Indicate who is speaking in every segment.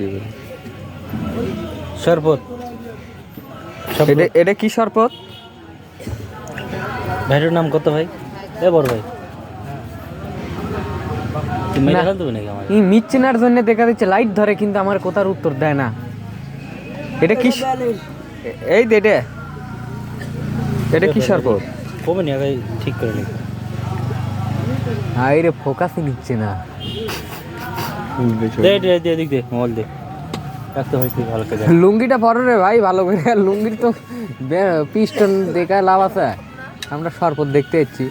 Speaker 1: করি
Speaker 2: শরবত।
Speaker 1: এটা এটা কি শরবত?
Speaker 2: ভাইটার নাম কত ভাই? এ বড় ভাই।
Speaker 1: এই মিট চেনার জন্য দেখা যাচ্ছে লাইট ধরে কিন্তু আমার কথার উত্তর দেয় না। এটা কি এই দে এটা এটা কি শরবত?
Speaker 2: কমে নি ঠিক করে নি।
Speaker 1: আরে ফোকাসই নিচ্ছে না। লুঙ্গিটা পরো রে ভাই ভালো করে। আর লুঙ্গির তো পিস্টন দেখা লাভ আছে। আমরা শরবত দেখতে এসেছি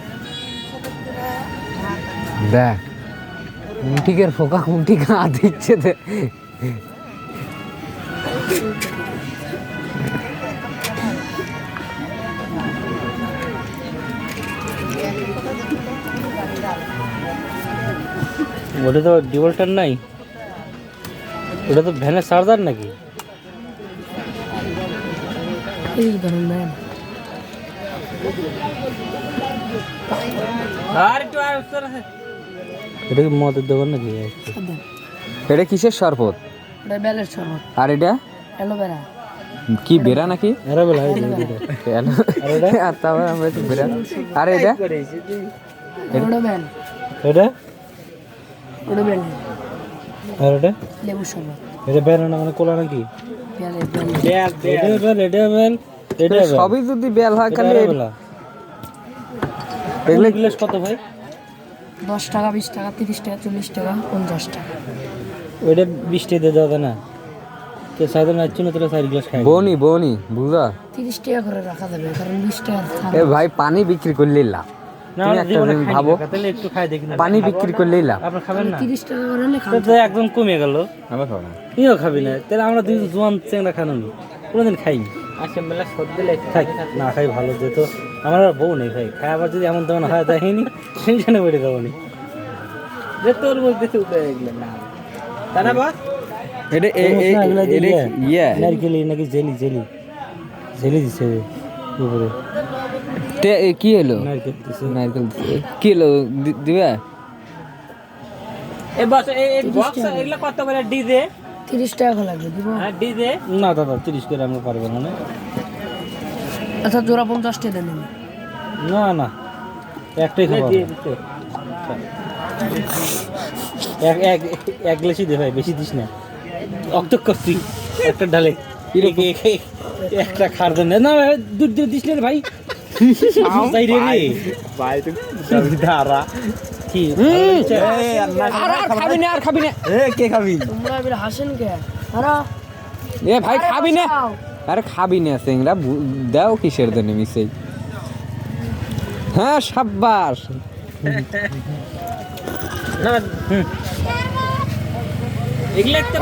Speaker 1: দেখ মুন্টিকের ফোকা মুন্টি গা দিচ্ছে দে।
Speaker 2: ওটা তো ডিভোল্টার নাই। ওটা তো ভ্যানের চার্জার নাকি? এটা কি মদের দোকান নাকি?
Speaker 1: এটা কিসের শরবত?
Speaker 3: ওটা বেলের শরবত।
Speaker 1: আর এটা?
Speaker 3: অ্যালোভেরা।
Speaker 1: কি বেরা নাকি?
Speaker 2: এরা
Speaker 1: আর তারপর আমরা বেরা আর এটা?
Speaker 2: এটা?
Speaker 3: ওটা বেল
Speaker 2: আর এটা?
Speaker 3: লেবু শরবত।
Speaker 2: এটা বেল মানে কোলা নাকি?
Speaker 1: সবই যদি বেল হয় খালি এগুলো
Speaker 2: গ্লাস কত ভাই?
Speaker 3: দশ টাকা বিশ টাকা তিরিশ টাকা চল্লিশ টাকা পঞ্চাশ টাকা।
Speaker 2: ওইটা বিশ টাকা দিয়ে দেওয়া না। তো সাধারণ নাচছো না তোরা গ্লাস খাই।
Speaker 1: বনি বনি বুঝা
Speaker 3: তিরিশ টাকা করে রাখা যাবে কারণ বিশ টাকা
Speaker 1: এ ভাই পানি বিক্রি করলেই লাভ
Speaker 2: না
Speaker 1: তুমি একটা
Speaker 2: জীবনে
Speaker 1: ভাবো।
Speaker 2: একটু খাই দেখি
Speaker 1: পানি বিক্রি করলেই লাভ।
Speaker 2: আপনার খাবেন না?
Speaker 3: তিরিশ টাকা করে হলে খান
Speaker 2: তো তো একদম কমে গেল।
Speaker 1: আমরা খাব না।
Speaker 2: তুইও খাবি না। তাহলে আমরা দুই জোয়ান চেংড়া খানো নি। কোনোদিন খাইনি।
Speaker 1: আচ্ছা মেলা সর্দি
Speaker 2: খাই না খাই ভালো যেত আমার আর বউ নেই ভাই। খাই আবার যদি এমন তেমন হয় দেয়নি টেনশনে বেড়ে যাব নি।
Speaker 1: যে তোর মধ্যে উঠে গেল না। তারা এটা ইয়ে।
Speaker 2: নারকেলি নাকি জেলি জেলি। জেলি দিছে। উপরে।
Speaker 1: তে কি হলো?
Speaker 2: নারকেল
Speaker 1: কি হলো? দিবে?
Speaker 2: এ বস এই বক্স এগুলা কত করে? ডিজে?
Speaker 3: টাকা লাগবে দিব?
Speaker 2: ডিজে? না দাদা তিরিশ করে আমরা পারব না না।
Speaker 3: আচ্ছা জোড়া টাকা
Speaker 2: না না একটাই খাব এক এক এক গ্লাসই দে ভাই বেশি দিস না। অক্ত করছি একটা ডালে। একটা খার দেন। না ভাই, দুধ দিস না রে ভাই। তাই রে রে।
Speaker 1: ভাই তো ধারা।
Speaker 2: কি
Speaker 1: আর আর খাবি না। আর খাবি না। কে খাবি?
Speaker 3: হাসেন কে?
Speaker 1: এ ভাই খাবি না। আরে খাবি না সিংরা দাও কিসের জন্য মিশাই হ্যাঁ সাব্বাস।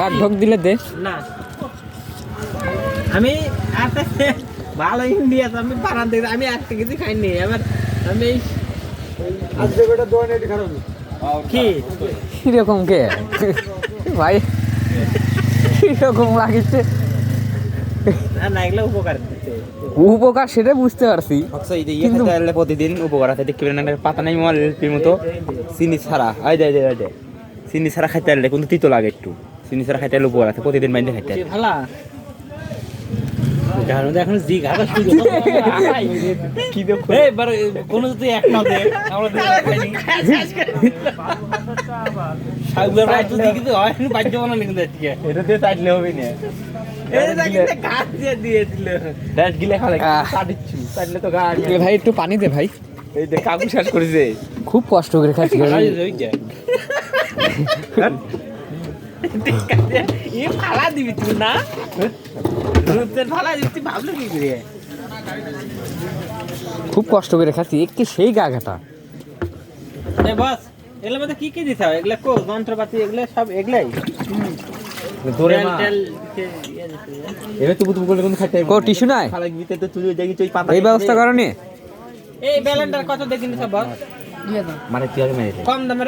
Speaker 1: আর ঢোক দিলে দে।
Speaker 2: না। আমি ভালো ইন্ডিয়া আমি বানান দেখি আমি একটা কিছু খাইনি আমার আমি কি?
Speaker 1: কীরকম কে? ভাই কীরকম লাগিছে?
Speaker 2: না না এগুলো উপকার
Speaker 1: সেটা বুঝতে পারছি।
Speaker 4: কিন্তু প্রতিদিন উপকার আছে দেখতে একটা পাতা নাই মালের মতো। চিনি ছাড়া আই দে দে চিনি ছাড়া খাইতে পারলে কিন্তু তিতো লাগে একটু। চিনি ছাড়া খাইতে পারলে উপকার আছে প্রতিদিন বাইন্দে খাইতে।
Speaker 2: ভালা। গার মধ্যে এখন জি ঘাটা শুরু কি দেখো কোন যদি এক না দে আমরা রাত যদি হয় না
Speaker 4: এটা দিয়ে হবে না
Speaker 1: ভাই একটু পানি দে ভাই।
Speaker 4: এই যে কাকু শেষ করেছে।
Speaker 1: খুব কষ্ট করে খাচ্ছি
Speaker 2: ই ফালা দিবি তুই না? রূপের ফালা দিবি তুই ভাবলো কি করে?
Speaker 1: খুব কষ্ট করে খাচ্ছি একটু সেই গা ঘাটা।
Speaker 2: এ বস এগুলোর মধ্যে কি কি দিতে হবে এগুলো কো যন্ত্রপাতি এগুলো সব এগুলাই?
Speaker 4: ধরে মা
Speaker 2: কে ইয়ে দিতে
Speaker 4: এবার তুবু তুবু করলে কিন্তু খাইতে
Speaker 1: কো টিস্যু নাই?
Speaker 4: খালা ভিতরে তো তুই দেখি তুই পাতা
Speaker 1: এই ব্যবস্থা করনি?
Speaker 2: এই ব্যালেন্ডার কত দেখিনি সব বস?
Speaker 3: দিয়ে দাও
Speaker 4: মানে আগে
Speaker 2: কম দামের